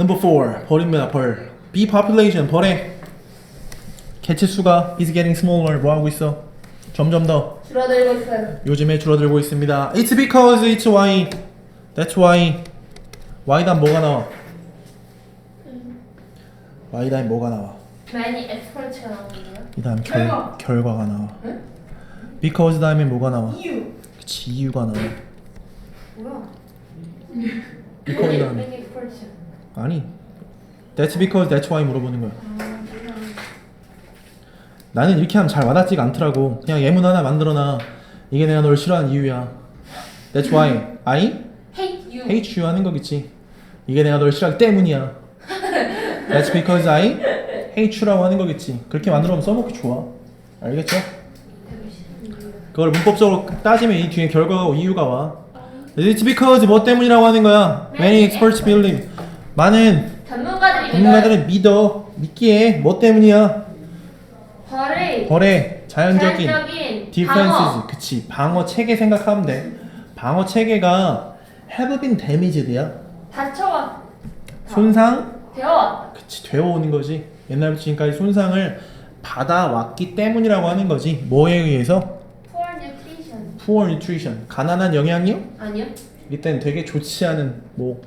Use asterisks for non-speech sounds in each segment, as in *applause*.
Number four 벌입니다 벌. Bee population 벌의 개체 수가 is getting smaller. 뭐 하고 있어? 점점 더 줄어들고 있어요. 요즘에 줄어들고 있습니다. It's because it's why. That's why. why 다음 뭐가 나와? why 다음 뭐가 나와? 많이 엑스퍼트가 나오는데요. 이 다음 결, 결과. 결과가 나와. because 다음에 뭐가 나와? 이유. 그치 이유가 나와. 뭐야? because 다음에 많이 엑스퍼트. 아니. That's because that's why 물어보는 거야. 나는 이렇게 하면 잘 와닿지가 않더라고. 그냥 예문 하나 만들어놔. 이게 내가 널 싫어하는 이유야. That's why I Hate you. hate you 하는 거겠지. 이게 내가 널 싫어하기 때문이야. That's because I hate you라고 하는 거겠지. 그렇게 만들어면 써먹기 좋아. 알겠죠? 그걸 문법적으로 따지면 이 뒤에 결과가 이유가 와. It's because 뭐 때문이라고 하는 거야. Many experts believe. 많은 전문가들이 전문가들은 믿어. 믿기에 뭐 때문이야? 벌의 벌의 자연적인 자연적인. 방어. 그치. 방어 체계 생각하면 돼. 방어 체계가 have been damaged야. 다쳐와 손상 되어왔다. 그치 되어오는 거지 옛날부터 지금까지 손상을 받아왔기 때문이라고 하는 거지 뭐에 의해서 Poor nutrition. poor nutrition 가난한 영양이요? 아니요. 이때는 되게 좋지 않은 뭐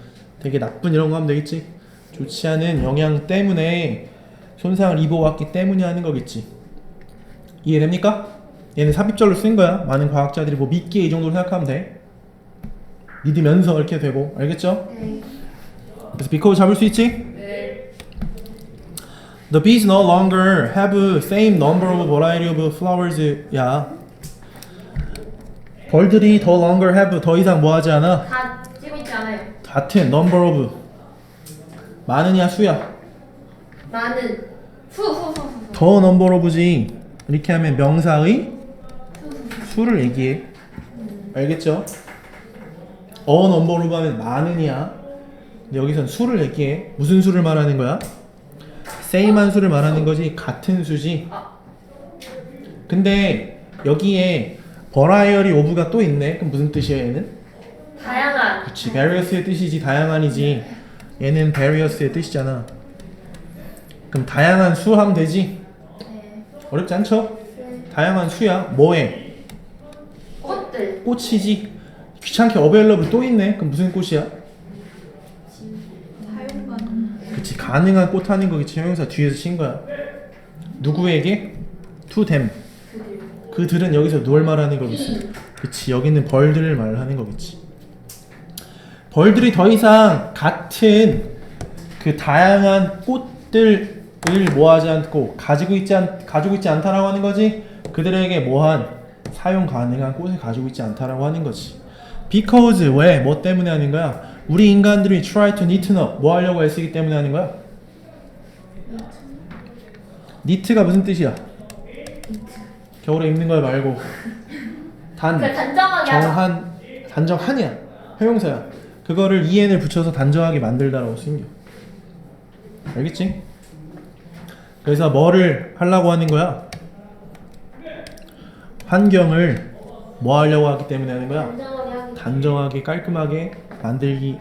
되게 나쁜 이런 거 하면 되겠지 좋지 않은 영양 때문에 손상을 입어왔기 때문에 하는 거겠지 이해됩니까? 얘는 삽입절로 쓴 거야 많은 과학자들이 뭐 믿기에 이 정도로 생각하면 돼 믿으면서 이렇게 되고 알겠죠? 네. 그래서 because 잡을 수 있지? 네. The bees no longer have same number of variety of flowers. 야. 벌들이 더 longer have 더 이상 뭐 하지 않아? 다 찍고 있지 않아요. 같은 number of 많으냐 수야? 많은 후후후후. 더 number of지. 이렇게 하면 명사의 수를 얘기해. 알겠죠? 어 number of 하면 많으냐? 근데 여기선 수를 얘기해. 무슨 수를 말하는 거야? same한 수를 말하는 거지 같은 수지. 아. 근데 여기에 버라이어리 오브가 또 있네. 그럼 무슨 뜻이야 얘는? 다양한. 그치 various의 뜻이지 다양한이지. 얘는 various의 뜻이잖아. 그럼 다양한 수 하면 되지. 네. 어렵지 않죠? 네. 다양한 수야. 뭐에? 꽃들. 꽃이지. 귀찮게 available 또 있네. 그럼 무슨 꽃이야? 사용관. 그치 가능한 꽃 하는 거겠지. 형용사 뒤에서 친 거야. 누구에게? to them. 그들은 여기서 누굴 말하는 거겠지. 그치 여기는 벌들을 말하는 거겠지. 벌들이 더 이상 같은 그 다양한 꽃들을 모아지 않고 가지고 있지 않 가지고 있지 않다라고 하는 거지. 그들에게 뭐한 사용 가능한 꽃을 가지고 있지 않다라고 하는 거지. Because 왜? 뭐 때문에 하는 거야? 우리 인간들이 try to neaten up 뭐 하려고 애쓰기 때문에 하는 거야? 니트가 무슨 뜻이야? 겨울에 입는 걸 말고 단그 단정하게. 정한 단정한이야 형용사야 그거를 en을 붙여서 단정하게 만들다라고 겨 알겠지? 그래서 뭐를 하려고 하는 거야? 환경을 뭐 하려고 하기 때문에 하는 거야? 단정하게 깔끔하게 만들기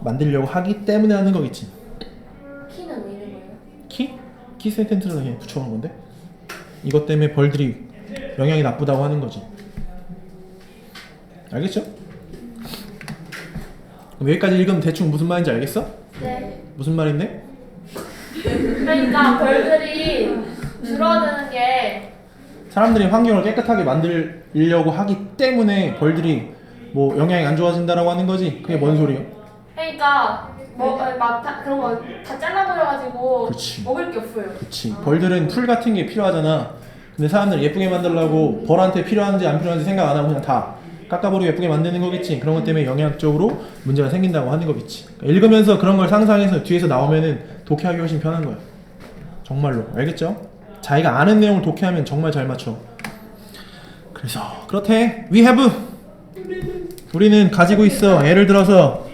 만들려고 하기 때문에 하는 거겠지 키는 왜 거예요? 키? 키 센텐트를 그냥 붙여놓은 건데 이것 때문에 벌들이 영향이 나쁘다고 하는 거지 알겠죠? 그럼 여기까지 읽으면 대충 무슨 말인지 알겠어? 네. 무슨 말인데? 그러니까 벌들이 줄어드는 게 사람들이 환경을 깨끗하게 만들려고 하기 때문에 벌들이 뭐 영향이 안 좋아진다라고 하는 거지 그게 뭔 소리야? 그러니까 뭐막 그런 거 다 잘라버려가지고. 먹을 게 없어요. 그치 벌들은 풀 같은 게 필요하잖아 근데 사람들 예쁘게 만들려고 벌한테 필요한지 안 필요한지 생각 안 하고 그냥 다 깎아버리고 예쁘게 만드는 거겠지. 그런 것 때문에 영향적으로 문제가 생긴다고 하는 거겠지. 그러니까 읽으면서 그런 걸 상상해서 뒤에서 나오면은 독해하기 훨씬 편한 거야. 정말로. 알겠죠? 자기가 아는 내용을 독해하면 정말 잘 맞춰. 그래서 그렇대. We have. 우리는 가지고 있어. 예를 들어서.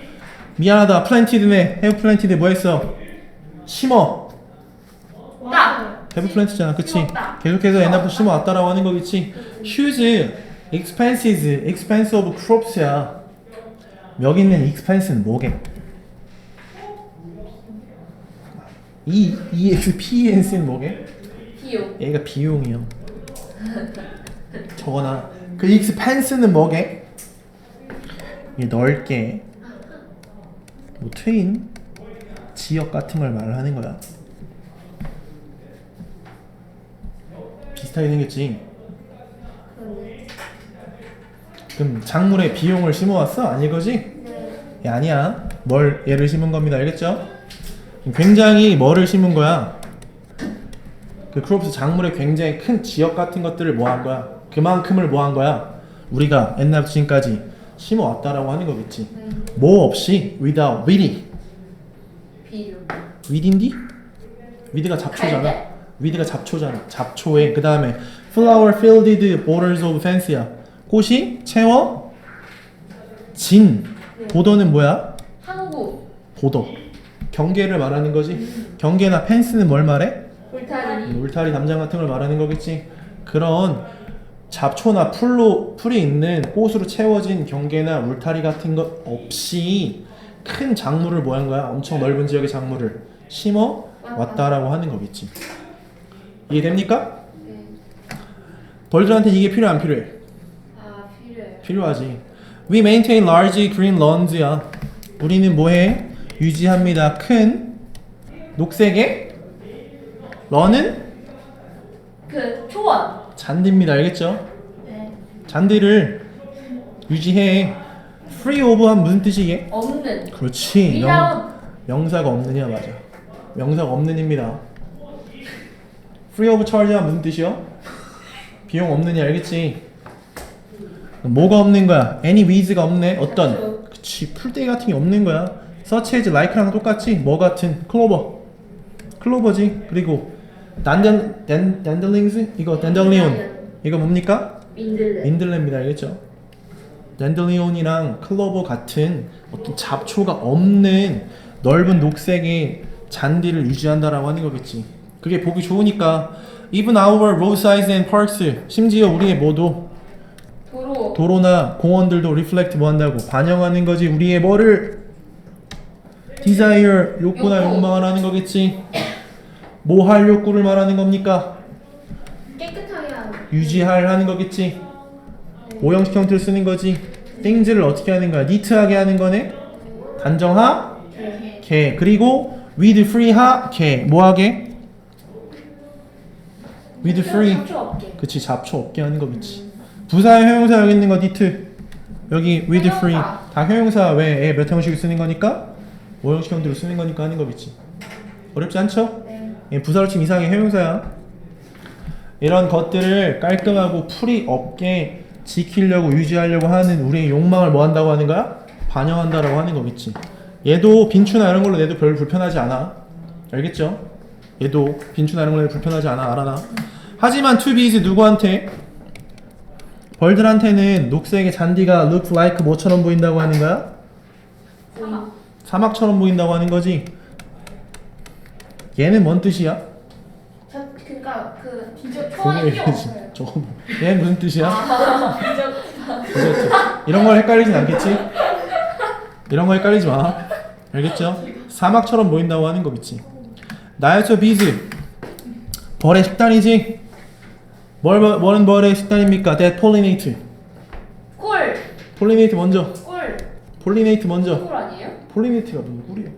미안하다. 플랜티드네. have planted 뭐 했어? 심어. 딱. have plant잖아. 그치? 심었다. 계속해서 옛날부터 심어왔다라고 하는 거겠지. Huge expenses expense of crops야 여기 있는 expense는 뭐게 이 EXPENC는 뭐게? 비용. 얘가 비용이요. 저거나 그 expense는 뭐게? 이 넓게 뭐 트인 지역 같은 걸 말하는 거야. 비슷하게 생겼지. 그 럼 작물에 비용을 심어왔어? 아닐 거지? 네. 야, 아니야. 뭘 얘를 심은 겁니다. 알겠죠? 굉장히 뭐를 심은 거야? 그 크롭스 작물의 굉장히 큰 지역 같은 것들을 뭐 한 거야? 그만큼을 뭐 한 거야? 우리가 옛날부터 지금까지 심어 왔다라고 하는 거겠지. 뭐 없이 without weedy. 비용. weed인디? weed가 잡초잖아. 갈대? weed가 잡초잖아. 잡초에 그 다음에 flower filled borders of fence야. 꽃이 채워 진. 보더는 뭐야? 항구. 보더. 경계를 말하는 거지. 경계나 펜스는 뭘 말해? 울타리. 울타리 담장 같은 걸 말하는 거겠지. 그런 잡초나 풀로 풀이 있는 꽃으로 채워진 경계나 울타리 같은 것 없이 큰 작물을 뭐 한 거야? 엄청 넓은 지역의 작물을 심어 왔다라고 하는 거겠지. 이해됩니까? 네. 벌들한테 이게 필요 안 필요해? 필요하지. We maintain large green lawns야. 우리는 뭐해? 유지합니다. 큰 녹색의 런은 그 초원. 잔디입니다. 알겠죠? 네. 잔디를 유지해. free of 한 무슨 뜻이게? 없는. 그렇지. 위다운. 명사가 없느냐 맞아. 명사가 없는입니다. free of charge가 무슨 뜻이요? 비용 없느냐 알겠지? 뭐가 없는 거야? any with가 없네. 어떤? 잡초. 그치 풀떼기 같은 게 없는 거야. such as like랑 똑같지? 뭐 같은? 클로버. 클로버지. 그리고 단델 단 단델링스 이거 단델리온 이거 뭡니까? 민들레. 민들레입니다. 알겠죠? 랜들리온이랑 클로버 같은 어떤 잡초가 없는 넓은 녹색의 잔디를 유지한다라고 하는 거겠지. 그게 보기 좋으니까 even our roadsides and parks 심지어 우리의 뭐도 도로. 도로나 공원들도 reflect 뭐 한다고 반영하는 거지 우리의 뭐를 desire 욕구나 욕구. 욕망을 하는 거겠지. 뭐 할 욕구를 말하는 겁니까? 깨끗하게 하는. 유지할 하는 거겠지. 오형식 형태를 쓰는 거지. things를 어떻게 하는 거야? 니트하게 하는 거네. 단정하 네. 개 그리고 with free하 개 뭐하게? with free 잡초 없게. 그치 잡초 없게 하는 거겠지. 부사의 형용사 여기 있는 거 니트 여기 with free. 다 형용사 왜몇 형식을 쓰는 거니까 오형식 형태로 쓰는 거니까 하는 거겠지. 어렵지 않죠? 네. 예, 부사로 치면 이상의 형용사야. 이런 것들을 깔끔하고 풀이 없게 지키려고 유지하려고 하는 우리의 욕망을 뭐 한다고 하는 거야? 반영한다라고 하는 거겠지. 얘도 빈추나 이런 걸로 내도 별 불편하지 않아. 알겠죠? 얘도 빈추나 이런 걸로 내도 불편하지 않아. 알아나? 하지만 to be is 누구한테? 벌들한테는 녹색의 잔디가 look like 뭐처럼 보인다고 하는 거야? 사막. 사막처럼 보인다고 하는 거지. 얘는 뭔 뜻이야? 저 그러니까 그 그거 초원이 필요. 없어요. 저거 뭐. *laughs* 얘는 무슨 뜻이야? 아, *laughs* 디저트. 이런 걸 헷갈리진 않겠지? 이런 거 헷갈리지 마. 알겠죠? 사막처럼 보인다고 하는 거겠지. 나야처 비즈. 벌의 식단이지? 뭘, 벌- 뭐는 벌의 식단입니까? that pollinate. 꿀. pollinate 먼저. 꿀. pollinate 먼저. 꿀 아니에요? pollinate가 무슨 꿀이야?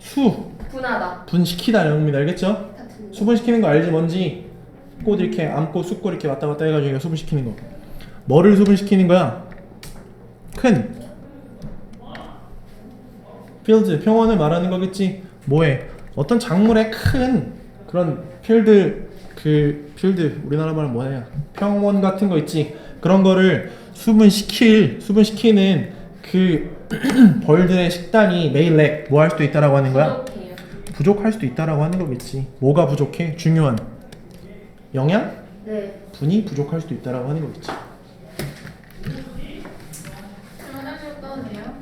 수. 분하다. 분시키다 이런 겁니다. 알겠죠? 수분시키는 거 알지 뭔지 꽃 이렇게 암꽃 쑥꽃 이렇게 왔다 갔다 해가지고 얘가 수분시키는 거 뭐를 수분시키는 거야? 큰 필드 평원을 말하는 거겠지 뭐해 어떤 작물의 큰 그런 필드 그 필드 우리나라 말은 뭐냐 평원 같은 거 있지 그런 거를 수분시킬 수분시키는 그 *clears throat* 벌들의 식단이 매일 렉 뭐 할 수도 있다라고 하는 거야 부족해요. 부족할 수도 있다라고 하는 거겠지. 뭐가 부족해? 중요한 영양? 네. 분이 부족할 수도 있다라고 하는 거겠지. 화장실 떠도 돼요?